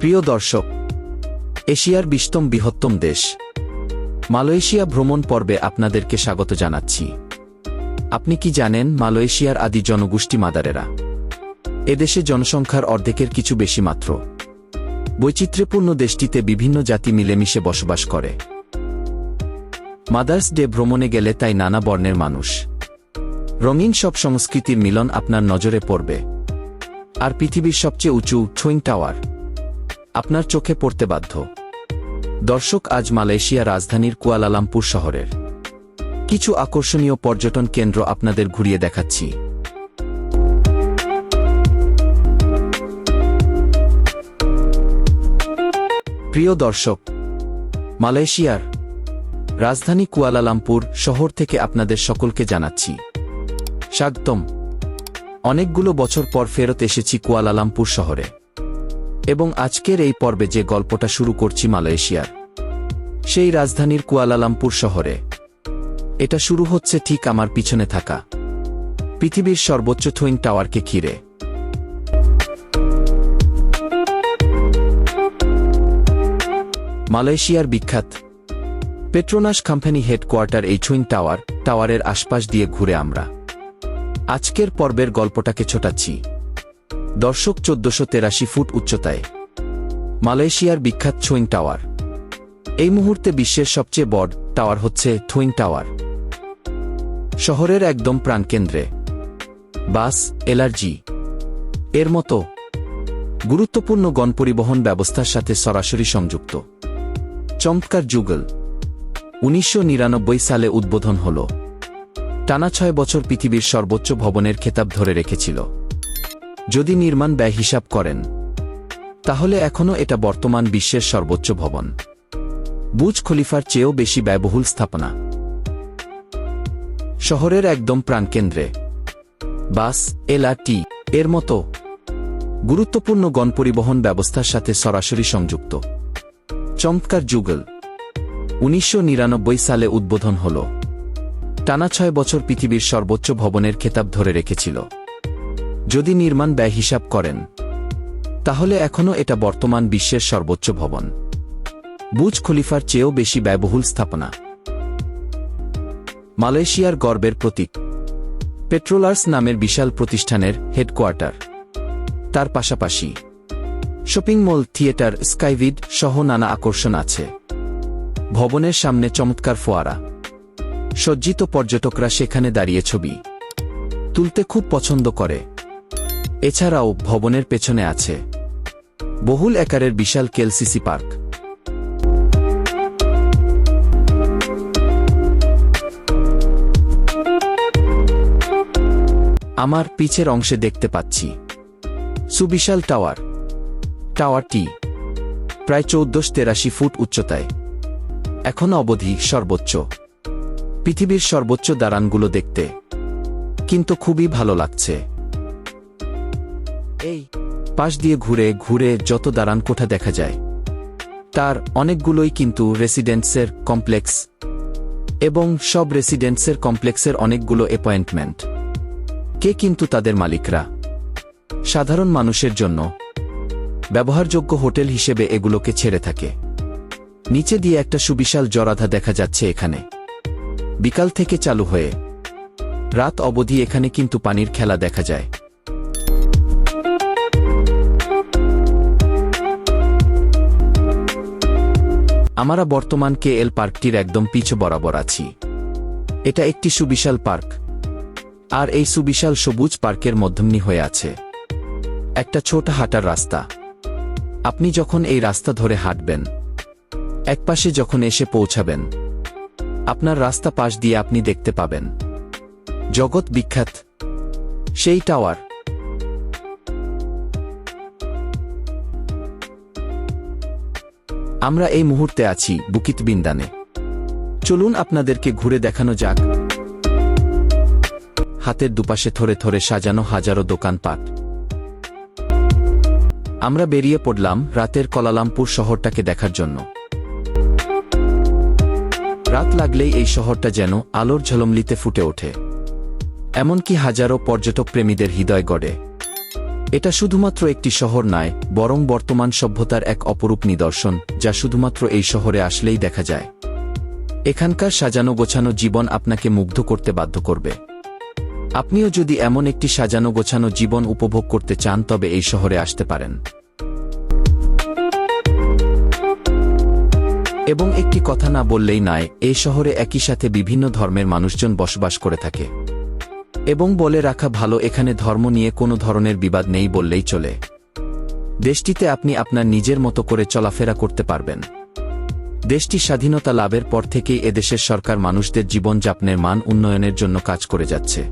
প্রিয় দর্শক, এশিয়ার বিশতম বৃহত্তম দেশ। মালয়েশিয়া ভ্রমণ পর্বে আপনাদেরকে স্বাগত জানাচ্ছি। আপনি কি জানেন মালয়েশিয়ার আদি জনগোষ্ঠী মাদারেরা? এদেশে জনসংখ্যার অর্ধেকের কিছু বেশি মাত্র। বৈচিত্র্যপূর্ণ দেশটিতে বিভিন্ন জাতি মিলেমিশে বসবাস করে। মাদার্স ডে ভ্রমণে গেলে তাই নানা বর্ণের মানুষ। রঙিন সব সংস্কৃতির মিলন আপনার নজরে পড়বে। আর পৃথিবীর সবচেয়ে উঁচু টুইন টাওয়ার। আপনার চোখে পড়তে বাধ্য। দর্শক আজ মালয়েশিয়া রাজধানীর কুয়ালালামপুর শহরের। কিছু আকর্ষণীয় পর্যটন কেন্দ্র আপনাদের ঘুরিয়ে দেখাচ্ছি। প্রিয় দর্শক, মালয়েশিয়ার রাজধানী কুয়ালালামপুর শহর থেকে আপনাদের সকলকে জানাচ্ছি। স্বাগতম। অনেকগুলো বছর পর ফেরত এসেছি কুয়ালালামপুর শহরে। এবং আজকের এই পর্বে যে গল্পটা শুরু করছি মালয়েশিয়ার, সেই রাজধানীর কুয়ালালামপুর শহরে। এটা শুরু হচ্ছে ঠিক আমার পিছনে থাকা পৃথিবীর সর্বোচ্চ থুইন টাওয়ারকে ঘিরে। মালয়েশিয়ার বিখ্যাত পেট্রোনাস কোম্পানি হেডকোয়ার্টার এই টুইন টাওয়ার টাওয়ারের আশপাশ দিয়ে ঘুরে আমরা। আজকের পর্বের গল্পটাকে ছোটাচ্ছি। দর্শক চোদ্দশো তেরাশি ফুট উচ্চতায়। মালয়েশিয়ার বিখ্যাত টুইন টাওয়ার। এই মুহূর্তে বিশ্বের সবচেয়ে বড় টাওয়ার হচ্ছে থুইং টাওয়ার। শহরের একদম প্রাণকেন্দ্রে। বাস এলার্জি এর মতো গুরুত্বপূর্ণ গণপরিবহন ব্যবস্থার সাথে সরাসরি সংযুক্ত। চমৎকার যুগল। উনিশশো নিরানব্বই সালে উদ্বোধন হল। টানা ছয় বছর পৃথিবীর সর্বোচ্চ ভবনের খেতাব ধরে রেখেছিল। যদি নির্মাণ ব্যয় হিসাব করেন, তাহলে এখনও এটা বর্তমান বিশ্বের সর্বোচ্চ ভবন। বুজ খলিফার চেয়েও বেশি ব্যয়বহুল স্থাপনা। শহরের একদম প্রাণকেন্দ্রে। বাস এলআরটি এর মতো গুরুত্বপূর্ণ গণপরিবহন ব্যবস্থার সাথে সরাসরি সংযুক্ত। চমৎকার যুগল। উনিশশো নিরানব্বই সালে উদ্বোধন হল। টানা ছয় বছর পৃথিবীর সর্বোচ্চ ভবনের খেতাব ধরে রেখেছিল। যদি নির্মাণ ব্যয় হিসাব করেন, তাহলে এখনও এটা বর্তমান বিশ্বের সর্বোচ্চ ভবন। বুজ খলিফার চেয়েও বেশি ব্যয়বহুল স্থাপনা। মালয়েশিয়ার গর্বের প্রতীক। পেট্রোলার্স নামের বিশাল প্রতিষ্ঠানের হেডকোয়ার্টার। তার পাশাপাশি শপিং মল, থিয়েটার, স্কাইভিড সহ নানা আকর্ষণ আছে। ভবনের সামনে চমৎকার ফোয়ারা। সজ্জিত পর্যটকরা সেখানে দাঁড়িয়ে ছবি তুলতে খুব পছন্দ করে। এছাড়াও ভবনের পেছনে আছে বহুল একারের বিশাল কেলসিসি পার্ক। আমার পিছের অংশে দেখতে পাচ্ছি। সুবিশাল টাওয়ার। টাওয়ারটি প্রায় চৌদ্দশ তেরাশি ফুট উচ্চতায়। এখন অবধি সর্বোচ্চ। পৃথিবীর সর্বোচ্চ দালানগুলো দেখতে কিন্তু খুবই ভালো লাগছে। এই, পাশ দিয়ে ঘুরে ঘুরে যত দাঁড়ান কোঠা দেখা যায়, তার অনেকগুলোই কিন্তু রেসিডেন্সের কমপ্লেক্স এবং সব রেসিডেন্সের কমপ্লেক্সের অনেকগুলো অ্যাপয়েন্টমেন্ট। কে কিন্তু তাদের মালিকরা? সাধারণ মানুষের জন্য ব্যবহারযোগ্য হোটেল হিসেবে এগুলোকে ছেড়ে থাকে। নিচে দিয়ে একটা সুবিশাল জরাধা দেখা যাচ্ছে এখানে। বিকাল থেকে চালু হয়ে রাত অবধি এখানে কিন্তু পানির খেলা দেখা যায়। আমরা বর্তমান কে এল পার্কটির একদম পিছু বরাবর আছি। এটা একটি সুবিশাল পার্ক। আর এই সুবিশাল সবুজ পার্কের মধ্যমনি হয়ে আছে। একটা ছোট হাঁটার রাস্তা। আপনি যখন এই রাস্তা ধরে হাঁটবেন, একপাশে যখন এসে পৌঁছাবেন, আপনার রাস্তা পাশ দিয়ে আপনি দেখতে পাবেন। জগৎ বিখ্যাত। সেই টাওয়ার। আমরা এই মুহূর্তে আছি বুকিত বিন্দানে। চলুন আপনাদেরকে ঘুরে দেখানো যাক। হাতের দুপাশে থরে থরে সাজানো হাজারো দোকানপাট। আমরা বেরিয়ে পড়লাম রাতের কলালামপুর শহরটাকে দেখার জন্য। রাত লাগলেই এই শহরটা যেন আলোর ঝলমলিতে ফুটে ওঠে। এমনকি হাজারো পর্যটক প্রেমীদের হৃদয় গড়ে। এটা শুধুমাত্র একটি শহর নয়, বরং বর্তমান সভ্যতার এক অপরূপ নিদর্শন, যা শুধুমাত্র এই শহরে আসলেই দেখা যায়। এখানকার সাজানো গোছানো জীবন আপনাকে মুগ্ধ করতে বাধ্য করবে। আপনিও যদি এমন একটি সাজানো গোছানো জীবন উপভোগ করতে চান, তবে এই শহরে আসতে পারেন। এবং একটি কথা না বললেই নয়, এই শহরে একই সাথে বিভিন্ন ধর্মের মানুষজন বসবাস করে থাকে। এবং বলে রাখা ভালো, এখানে ধর্ম নিয়ে কোনো ধরনের বিবাদ নেই বললেই চলে। দেশটিতে আপনি আপনার নিজের মতো করে চলাফেরা করতে পারবেন। দেশটি স্বাধীনতা লাভের পর থেকেই এদেশের সরকার মানুষদের জীবনযাপনের মান উন্নয়নের জন্য কাজ করে যাচ্ছে।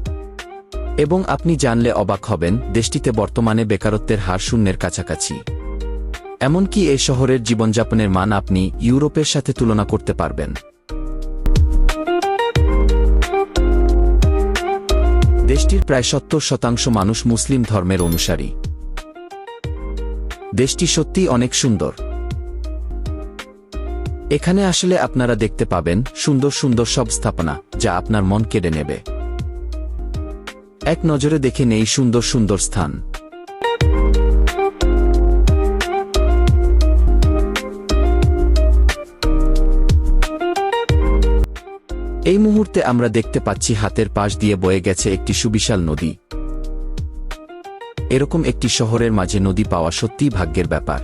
এবং আপনি জানলে অবাক হবেন, দেশটিতে বর্তমানে বেকারত্বের হার শূন্যের কাছাকাছি। এমনকি এই শহরের জীবনযাপনের মান আপনি ইউরোপের সাথে তুলনা করতে পারবেন। দেশটির প্রায় সত্তর শতাংশ মানুষ মুসলিম ধর্মের অনুসারী। দেশটি সত্যিই অনেক সুন্দর। এখানে আসলে আপনারা দেখতে পাবেন সুন্দর সুন্দর সব স্থাপনা, যা আপনার মন কেড়ে নেবে। এক নজরে দেখে নেই সুন্দর সুন্দর স্থান। এই মুহূর্তে আমরা দেখতে পাচ্ছি হাতের পাশ দিয়ে বয়ে গেছে একটি সুবিশাল নদী। এরকম একটি শহরের মাঝে নদী পাওয়া সত্যিই ভাগ্যের ব্যাপার।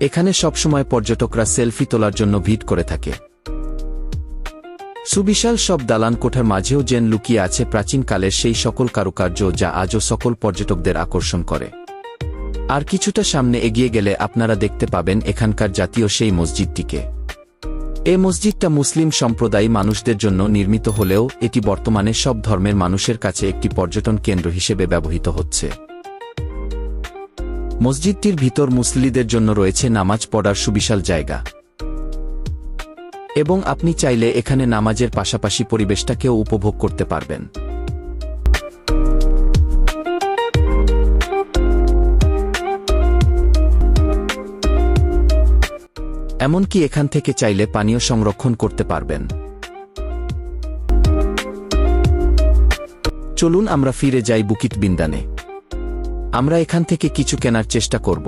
এখানে সবসময় পর্যটকরা সেলফি তোলার জন্য ভিড় করে থাকে। সুবিশাল সব দালান কোঠার মাঝেও যেন লুকিয়ে আছে প্রাচীনকালের সেই সকল কারুকার্য যা আজও সকল পর্যটকদের আকর্ষণ করে। আর কিছুটা সামনে এগিয়ে গেলে আপনারা দেখতে পাবেন এখানকার জাতীয় সেই মসজিদটিকে। এ মসজিদটা মুসলিম সম্প্রদায় মানুষদের জন্য নির্মিত হলেও এটি বর্তমানে সব ধর্মের মানুষের কাছে একটি পর্যটন কেন্দ্র হিসেবে ব্যবহৃত হচ্ছে। মসজিদটির ভিতর মুসলিদের জন্য রয়েছে নামাজ পড়ার সুবিশাল জায়গা। এবং আপনি চাইলে এখানে নামাজের পাশাপাশি পরিবেশটাকেও উপভোগ করতে পারবেন। এমনকি এখান থেকে চাইলে পানীয় সংরক্ষণ করতে পারবেন। চলুন আমরা ফিরে যাই বুকিট বিন্দানে। আমরা এখান থেকে কিছু কেনার চেষ্টা করব।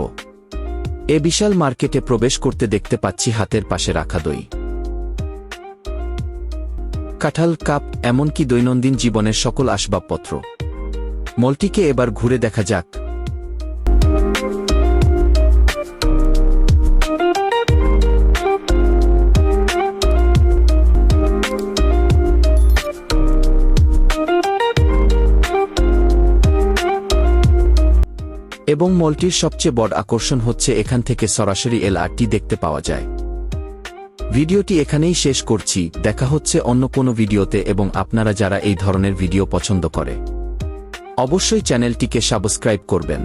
এ বিশাল মার্কেটে প্রবেশ করতে দেখতে পাচ্ছি হাতের পাশে রাখা দই। কাঁঠাল, কাপ, এমনকি দৈনন্দিন জীবনের সকল আসবাবপত্র। মলটিকে এবার ঘুরে দেখা যাক। এবং মলটির সবচেয়ে বড় আকর্ষণ হচ্ছে এখান থেকে সরাসরি এলআরটি দেখতে পাওয়া যায়। ভিডিওটি এখানেই শেষ করছি, দেখা হচ্ছে অন্য কোনো ভিডিওতে এবং আপনারা যারা এই ধরনের ভিডিও পছন্দ করে। অবশ্যই চ্যানেলটিকে সাবস্ক্রাইব করবেন।